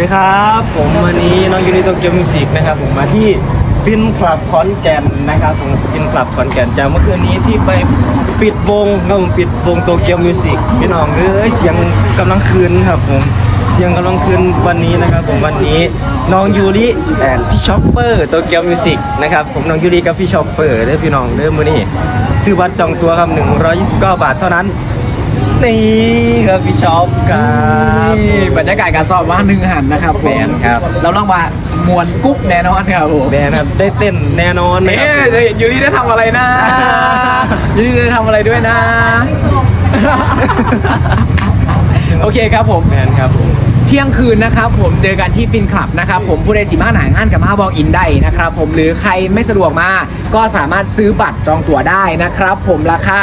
สวัสดีครับ ผมวันนี้น้องยูนิโตเกียวมิวสิกนะครับผมมาที่ฟินคลับขอนแก่นนะครับผมฟินคลับขอนแก่นจากเมื่อคืนนี้ที่ไปปิดวงครับผมปิดวงโตเกียวมิวสิกพี่น้องเอ้ยเสียงกำลังคืนครับผมเสียงกำลังคืนวันนี้นะครับผมวันนี้น้องยูริแอนพี่ช็อปเปอร์โตเกียวมิวสิกนะครับผมน้องยูริกับพี่ช็อปเปอร์เด้อพี่น้องเด้อมื้อนี้ซื้อบัตรจองตัวครับ129 บาทเท่านั้น นี่ครับพี่ช็อปครับนี่บรรยากาศการสอบว่าหนึ่งหันนะครับผมแมนครับเราลองว่ามวนกุ๊บแน่นอนครับผมแน่นะครับได้เต้นแน่นอนนะคเอ๊ะรับจะเห็นยูริได้ทำอะไรนะยูริได้ทำอะไรด้วยนะ โอเคครับผมแมนครับผมเที่ยงคืนนะครับผมเจอกันที่ฟินคลับนะครับผมผู้ใดสีมาหนางานกับมาบอกอินได้นะครับผมหรือใครไม่สะดวกมาก็สามารถซื้อบัตรจองตั๋วได้นะครับผมราคา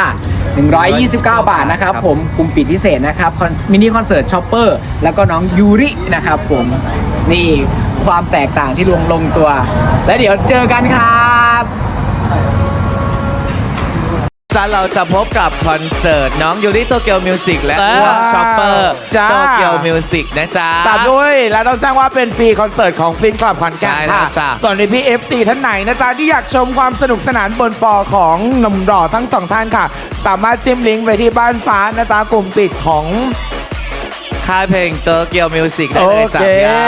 129 บาทนะครับผมกลุ่มปิดพิเศษนะครับมินิคอนเสิร์ตช็อปเปอร์แล้วก็น้องยูรินะครับผมนี่ความแตกต่างที่ลงลงตัว และเดี๋ยวเจอกันครับจ้า เราจะพบกับคอนเสิร์ต น้องยูริโตเกียวมิวสิกและว้าวอ้วกช็อปเปอร์จ้า โตเกียวมิวสิกนะจ๊ะจัดด้วยและต้องแจ้งว่าเป็นฟรีคอนเสิร์ตของฟินคลับขอนแก่นใช่แล้วค่ะ จ้ะ ส่วนในพี่ FC ท่านไหนนะจ๊ะ ที่อยากชมความสนุกสนานบนฟอร์ของหนุ่มหล่อทั้งสองท่านค่ะ สามารถจิ้มลิงก์ไปที่บ้านฟ้านะจ๊ะ กลุ่มปิดของ ค่ายเพลงโตเกียวมิวสิกได้เลยจ้ะโอเคพี่อ้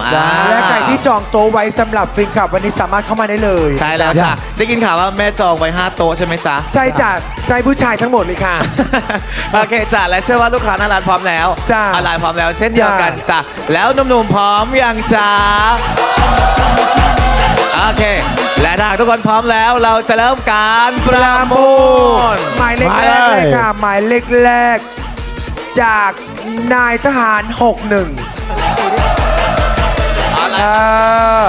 ำจ้า อ่าและใครที่จองโต๊ะไว้สำหรับฟินคลับวันนี้สามารถเข้ามาได้เลยใช่แล้วจ้ะได้กินข่าวว่าแม่จองไว้ 5 โต๊ะใช่ไหมจ๊ะ ใช่จากใจผู้ชายทั้งหมดเลยค่ะ โอเคจ้ะและเชื่อว่าลูกค้าหน้าร้านพร้อมแล้วจ้ะออนไลน์พร้อมแล้วเช่นเดียวกันจ้ะจ้ะแล้วหนุ่มๆพร้อมยังจ้าโอเค และถ้าหากทุกคนพร้อมแล้วเราจะเริ่มการประมูล หมายเลขมาแรกเลยเลยค่ะ หมายเลขแรก จาก นายทหาร 61เอ่อ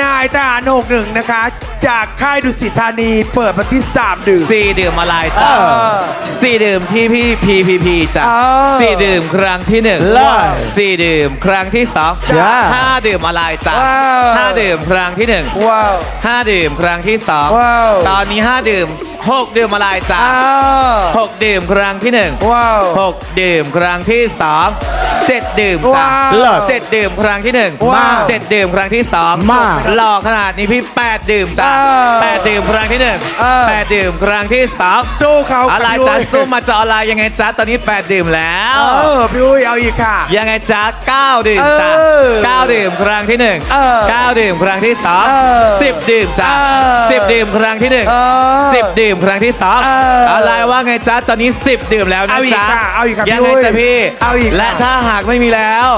นายทหาร 61 นะคะจากค่ายดุสิตธานีเปิดมาที่3ดื่ม สี่ดื่มอะไรจ้ะเออสี่ดื่มที่พี่พีพีพีจ้ะเออสี่ดื่มครั้งที่หนึ่งเลิศสี่ดื่มครั้งที่สองจ้ะห้าดื่มอะไรจ้ะว้าว ห้าดื่มครั้งที่หนึ่งว้าว ห้าดื่มครั้งที่สองว้าว ตอนนี้ห้าดื่มหกดื่มอะไรจ้ะอ้าวหกดื่มครั้งที่หนึ่งว้าว หกดื่มครั้งที่สองเจ็ดดื่มจ้ะว้าวเลิศเจ็ดดื่มครั้งที่หนึ่งว้าวเจ็ดดื่มครั้งที่สองมาก หล่อขนาดนี้พี่แปดดื่มจ้ะเออแปดดื่มครั้งที่หนึ่งเออ แปดดื่มครั้งที่สองสู้เขาอะไรพี่จ๊ะยสู้มาจออะไรยังไงจ๊ะตอนนี้8ดื่มแล้ว เออพี่อุ้ยเอาอีกค่ะ ยังไงจ๊ะ9ดื่มจ้ะเออ9ดื่มครั้งที่เออ1 9ดื่มครั้งที่เออ2 10ดื่มจ้ะเออ10ดื่มครั้งที่เออ1 10ดื่มครั้งที่เออ2อะไรว่าไงจ๊ะตอนนี้10ดื่มแล้วนะเอาอีกจ๊ะค่ะเอาอีกค่ะยังไงพี่อุ้ยจ๊ะพี่เอาอีกค่ะ และถ้าหากไม่มีแล้ว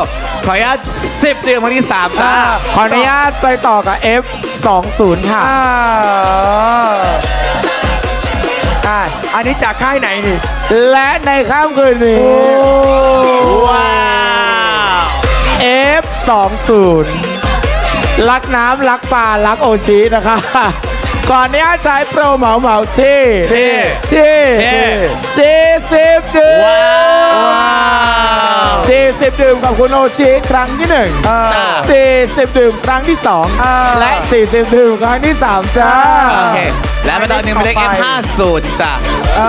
ขออนุญาต10ดื่มครั้งที่3จ้ะอ่าขออนุญาตไปต่อกับ F20 ค่ะ อ่าอ่าอันนี้จากค่ายไหนนี่ และในค่ำคืนนี้ว้าว F20 รักน้ำรักป่ารักโอชินะคะก่อนนี้ใช้โปรเหมาเหมาที่ที่ที่ที่สี่สิบดื่มว้าว สี่สิบดื่มกับคุณโอชิครั้งที่หนึ่งอ่าสี่สิบดื่มครั้งที่สองอ่า และสี่สิบดื่มครั้งที่สามจ้า โอเค และมาตอนหนึ่งเป็นเลขต่อไป F50 จ้ะ เอ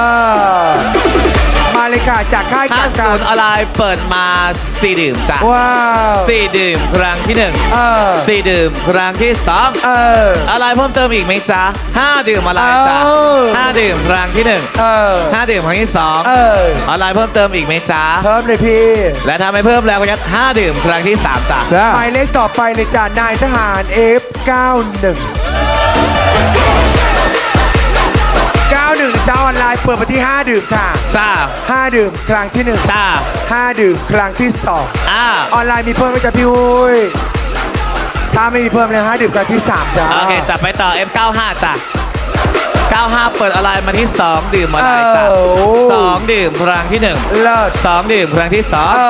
อ มาเลยค่ะ จากค่ายจากการ50ออนไลน์เปิดมา4ดื่มจ้ะว้าว4ดื่มครั้งที่เออ1 4ดื่มครั้งที่2เออ อะไรเพิ่มเติมอีกไหมจ๊ะ5ดื่มอะไรจ๊ะเออ5ดื่มครั้งที่เออ1 5ดื่มครั้งที่2เออออนไลน์เพิ่มเติมอีกไหมจ๊ะเพิ่มเลยพี่ และถ้าไม่เพิ่มแล้วก็ยัด5ดื่มครั้งที่3จ้ะจ้าหมายเลขต่อไปเลยจ้านายทหาร F91 91เจ้าออนไลน์เปิดมาที่ 5 ดื่มค่ะ จ้า 5 ดื่มครั้งที่ 1 จ้า 5 ดื่มครั้งที่ 2 อ่า ออนไลน์มีเพิ่มไหมจ๊ะพี่อุ้ยถ้าไม่มีเพิ่มเลย5ดื่มครั้งที่ 3 จ้า โอเคจับไปต่อ F95 จ้ะ95 เปิดออนไลน์มาที่ 2 ดื่มอะไรจ้ะเออ2ดื่มครั้งที่ 1 เลิศ 2 ดื่มครั้งที่เอ2อ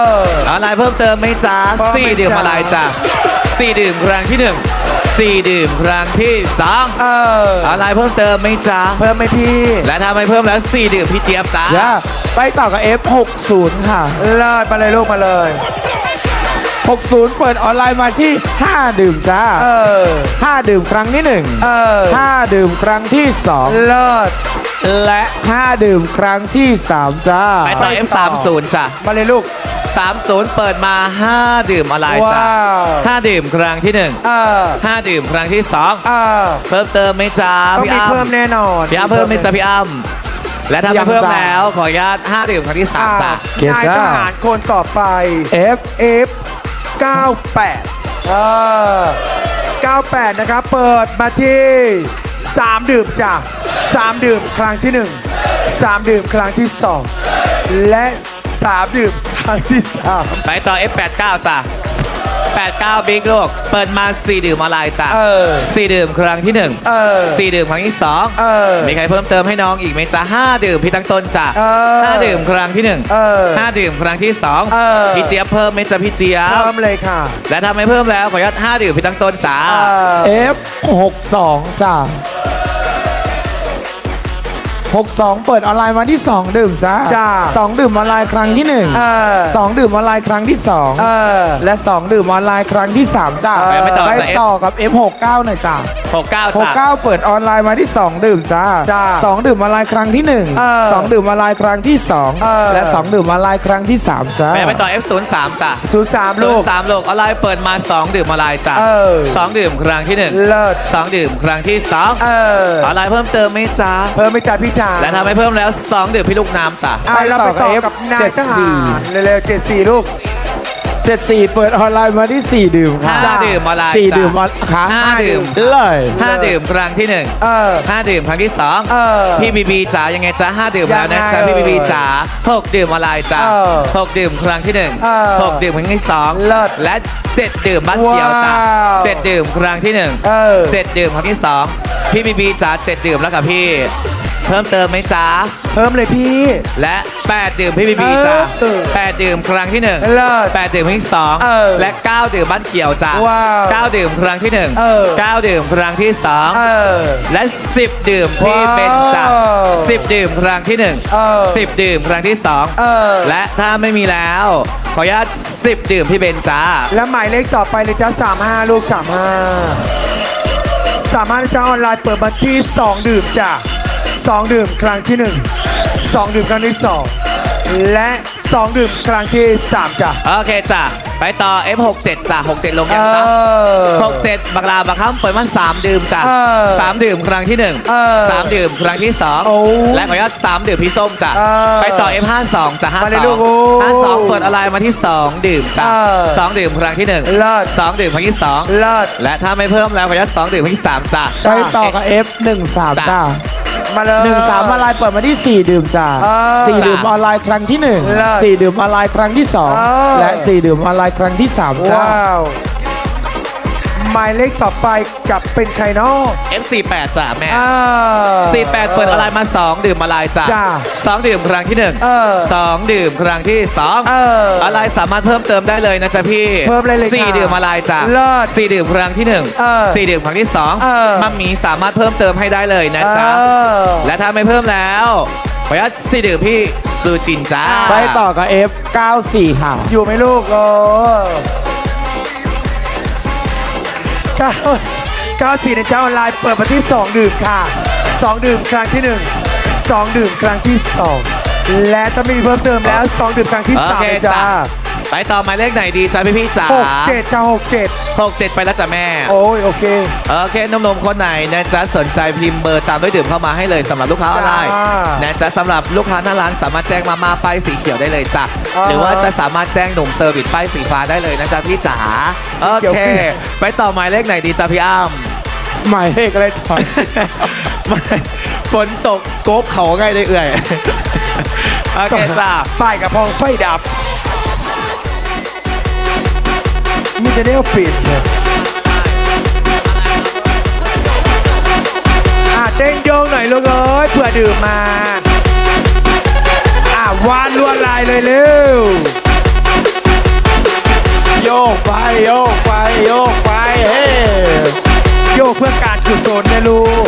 ออนไลน์เพิ่มเติมไหมจ๊ะเพิ่มไหมสี่ดื่มจ๊ะอะไรจ้ะสี่ดื่มครั้งที่ 1 4 ดื่มครั้งที่2เออออนไลน์เพิ่มเติมไหมจ๊ะ เพิ่มไหมพี่ และถ้าไม่เพิ่มแล้ว 4 ดื่มพี่เจี๊ยบจ้ะจ้าไปต่อกับ F60 ค่ะเลิศมาเลยลูกมาเลย 60 เปิดออนไลน์มาที่ 5 ดื่มจ้าเออ5ดื่มครั้งที่เออ1 5ดื่มครั้งที่เลิศ2 และ5ดื่มครั้งที่ 3 จ้า ไปต่อ F30 จ้ะ มาเลยลูก 30 เปิดมา 5 ดื่มอะไรจ้ะว้าว 5ดื่มครั้งที่เออ1 5ดื่มครั้งที่ เออ2 เพิ่มเติมไหมจ้าต้องพี่มีอ้ำเพิ่มแน่นอน พี่อ้ำเพิ่มไหมจ้าพี่อ้ำและถ้าไม่เพิ่มแล้ว ขออนุญาต5ดื่มครั้งที่อ่า3จ้ะ เกซ่านายทหารคนต่อไป F F 98 เออ 98 นะครับ เปิดมาที่ 3 ดื่มจ้ะ 3ดื่มครั้งที่1 3ดื่มครั้งที่2และ3ดื่มครั้งที่3ไปต่อ F89 จ้ะ89บิ๊กลูก เปิดมา4ดื่มอะไรจ้ะเออ4ดื่มครั้งที่1เออ4ดื่มครั้งที่เออ2มีใครเพิ่มเติมให้น้องอีกไหมจ๊ะ5ดื่มพี่ตั้งต้นจ้ะเออ5ดื่มครั้งที่1เออ5ดื่มครั้งที่เออ 2พี่เจี๊ยบเพิ่มไหมจ๊ะพี่เจี๊ยบเริ่มเลยค่ะ และถ้าไม่เพิ่มแล้วขออนุญาต5ดื่มพี่ตั้งต้นจ้าเออ F 6 2 จ้า 62 เปิดออนไลน์มาที่ 2 ดื่มจ้าจ้า2ดื่มออนไลน์ครั้งที่ เออ1 2ดื่มออนไลน์ครั้งที่ เอ2 อ และ 2 ดื่มออนไลน์ครั้งที่ 3 จ้าไปไม่ต่อไปจ้ะ ต่อกับ F69 หน่อยจ้า69จ้ะ 69 เปิดออนไลน์มาที่ 2 ดื่มจ้าจ้า2ดื่มออนไลน์ครั้งที่ เออ1 2 ดื่มออนไลน์ครั้งที่ เออ 2 และ 2 ดื่มออนไลน์ครั้งที่ 3 จ้าไปไปต่อ F03 จ้ะ03ลูก 03ลูกออนไลน์เปิดมา 2 ดื่มออนไลน์จ้ะเออ2ดื่มครั้งที่เลิศ1 2ดื่มครั้งที่2เออออนไลน์เพิ่มเติมไหมจ๊ะเพิ่มไม่จ่ายพี่จ๋าและถ้าไม่เพิ่มแล้ว2ดื่มพี่ลูกน้ำจ้ะอะเราไปต่อกับนายทหารเร็วๆ74ลูก 74 เปิดออนไลน์มาที่ 4 ดื่มค่ะห้าดื่มออนไลน์สี่จ้ะดื่มออนค่ะห้าดื่มเลย5ดื่มครั้งที่เออ1 5ดื่มครั้งที่เออ2พี่บีบีจ๋ายังไงจ๊ะ5ดื่มแล้วนะจ๊ะยังไงพี่บีบีจ๋า6ดื่มออนไลน์จ้ะเออ6ดื่มครั้งที่เออ1 6ดื่มครั้งที่เลิศ2และ7ดื่มบ้านเขียวจ้ะว้าว7ดื่มครั้งที่เออ1 7ดื่มครั้งที่2พี่บีบีจ๋า7ดื่มแล้วกับพี่ เพิ่มเติมไหมจ๊ะ เพิ่มเลยพี่ และ 8 ดื่มพี่บีบีจ้ะเออ8 ดื่มครั้งที่1เลิศ8 ดื่มครั้งที่ เออ2 และ 9 ดื่มบ้านเขียวจ้ะว้าว9ดื่มครั้งที่ เออ 1 9 ดื่มครั้งที่2เออและ 10 ดื่มพี่ว้าวเบนจ้ะ10 ดื่มครั้งที่ เออ1 10 ดื่มครั้งที่ เออ 2 และถ้าไม่มีแล้ว ขออนุญาต10 ดื่มพี่เบนจ้า แล้วหมายเลขต่อไปเลยจ้า35 ลูก 35 สามารถจ้าออนไลน์เปิดบัญที่ 2 ดื่มจ้ะ 2ดื่มครั้งที่1 2ดื่มครั้งที่2และ2ดื่มครั้งที่3จ้ะ โอเคจ้ะ ไปต่อ F67 จ้ะ67 ลงเอยังจ้ะอ67บักลาบักข้ามเปิดมา3ดื่มจ้ะเออ3ดื่มครั้งที่ เออ1 3 ดื่มครั้งที่ โอ้2 และขออนุญาต3ดื่มพี่ส้มจ้ะ เออไปต่อ F52 จ้ะมาเลยลูกโอ้52 52 เปิดอะไรมาที่ 2 ดื่มจ้ะ เออ2 ดื่มครั้งที่ 1 เลิศ 2 ดื่มครั้งที่2เลิศและถ้าไม่เพิ่มแล้วขออนุญาต2ดื่มครั้งที่ 3 จ้ะ ไปต่อกับ F 1 3จ้ะ จ้า มาเลย หนึ่งสามออนไลน์เปิดมาที่4ดื่มจ้าเออสี่ดื่มออนไลน์ครั้งที่เลิศ1 4ดื่มออนไลน์ครั้งที่เออ2และ4ดื่มออนไลน์ครั้งที่3จ้า ว้าว หมายเลขต่อไปกลับเป็นใครเนาะ F48 จ้ะแม่ อ่า 48 เปิดอะไรมา 2 ดื่มอะไรจ้ะจ้ะ2ดื่มครั้งที่1เออ2ดื่มครั้งที่2เอออะไรสามารถเพิ่มเติมได้เลยนะจ๊ะพี่เพิ่มเลยเลยสี่ค่ะดื่มอะไรจ้ะเลิศสี่ดื่มครั้งที่เออ1 4ดื่มครั้งที่เออ2มัมมี่สามารถเพิ่มเติมให้ได้เลยนะจ๊ะเออ และถ้าไม่เพิ่มแล้วขออนุญาตสี่ดื่มพี่ซูจินจ้า ไปต่อกับ F 9 4 ค่ะ อยู่ไหมลูกโอ้ เก้าเก้าสี่ในเจ้าออนไลน์เปิดมาที่2ดื่มค่ะ2ดื่มครั้งที่1 2ดื่มครั้งที่2และถ้าไม่มีเพิ่มเติมแล้ว2ดื่มครั้งที่โอ3เคเลยจ้า จ้ะ ไปต่อหมายเลขไหนดีจ้าพี่พี่ๆจ๋าหกเจ็ดจ้าหกเจ็ดหกเจ็ดไปแล้วจ้ะแม่ โอ้ยโอเค โอเคหนมๆคนไหนนะจ๊ะสนใจพิมพ์เบอร์ตามด้วยดื่มเข้ามาให้เลยสำหรับลูกค้าออนไลน์จ้านะจ๊ะสำหรับลูกค้าหน้าร้านสามารถแจ้งมามาป้ายสีเขียวได้เลยจ้ะอ่าหรือว่าจะสามารถแจ้งหนุ่มเซอร์วิสป้ายสีฟ้าได้เลยนะจ๊ะพี่จ๋าโอสีเขียวเคพี่ไปต่อหมายเลขไหนดีจ้ะพี่อ้ำหมายเลขอะไรต่อไม่ฝนตกโกบเขาง่ายได้เอื่อยโอเคจ้ะ ป้ายกับพองไฟดับ มีแต่เนี้ยปิดเลยอะเต้นโยงหน่อยลูกเอ้ยเผื่อดื่มมาอะวานลวดลายเลยเร็วโยกไปโยกไปโยกไปเฮ้โยกเพื่อการกุศลนะลูก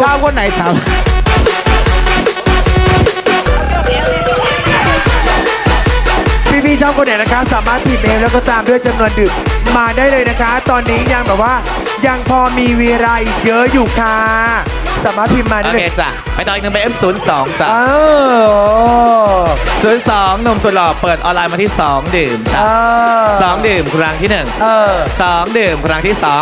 ชอบคนไหนสามพี่พี่ชอบคนไหนนะคะ สามารถพิมพ์เองแล้วก็ตามด้วยจำนวนดื่มมาได้เลยนะคะ ตอนนี้ยังแบบว่ายังพอมีเวลาอีกเยอะอยู่ค่ะ สามารถพิมพ์มาโอได้เลเคยจ้ะไปต่ออีกหนึ่งเป็น F02 จ้ะเออ02หนุ่มสุดหล่อเปิดออนไลน์มาที่ 2 ดื่มเอจ้ะอสองดื่มครั้งที่เออ1 2ดื่มครั้งที่ เอ2 อ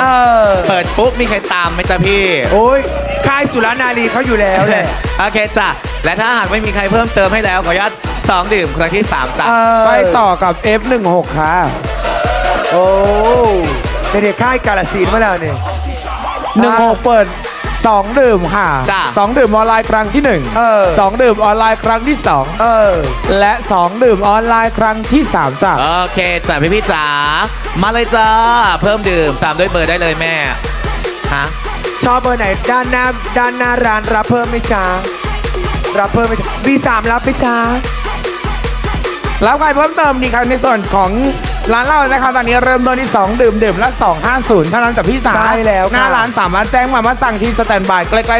เปิดปุ๊บมีใครตามไหมจ๊ะพี่ โอ้ย ค่ายสุรนารีเขาอยู่แล้วแหละ โอเคจ้ะ และถ้าหากไม่มีใครเพิ่มเติมให้แล้วขออนุญาต2ดื่มครั้งที่ 3จ้ะเออไปต่อกับ F16 ค่ะโอ้เป็นเด็กค่ายกาลสินธุ์มาแล้วเนี่ย 16 เปิด 2 ดื่มค่ะจ้ะ2ดื่มออนไลน์ครั้งที่1เออ2ดื่มออนไลน์ครั้งที่ เออ 2 และ 2 ดื่มออนไลน์ครั้งที่ 3จ้ะโอเคจ้ะพี่พี่ๆจ๋ามาเลยจ้า เพิ่มดื่มตามด้วยเบอร์ได้เลยแม่ฮะช อบเบอร์ไหนด้านหน้าด้านหน้าร้านรับเพิ่มไหมจ๊ะรับเพิ่มไหมจ๊ะ V3 รับไหมจ๊ะแล้วใครเพิ่มเติมดีครับในส่วนของร้านเรานะคะตอนนี้เริ่มต้นที่ 2 ดื่มดื่มละ250เท่านั้นจากพี่สาใช่แล้วหน้าค่ะร้านสามารถแจ้งมาว่าสั่งที่สแตนบายใกล้ๆ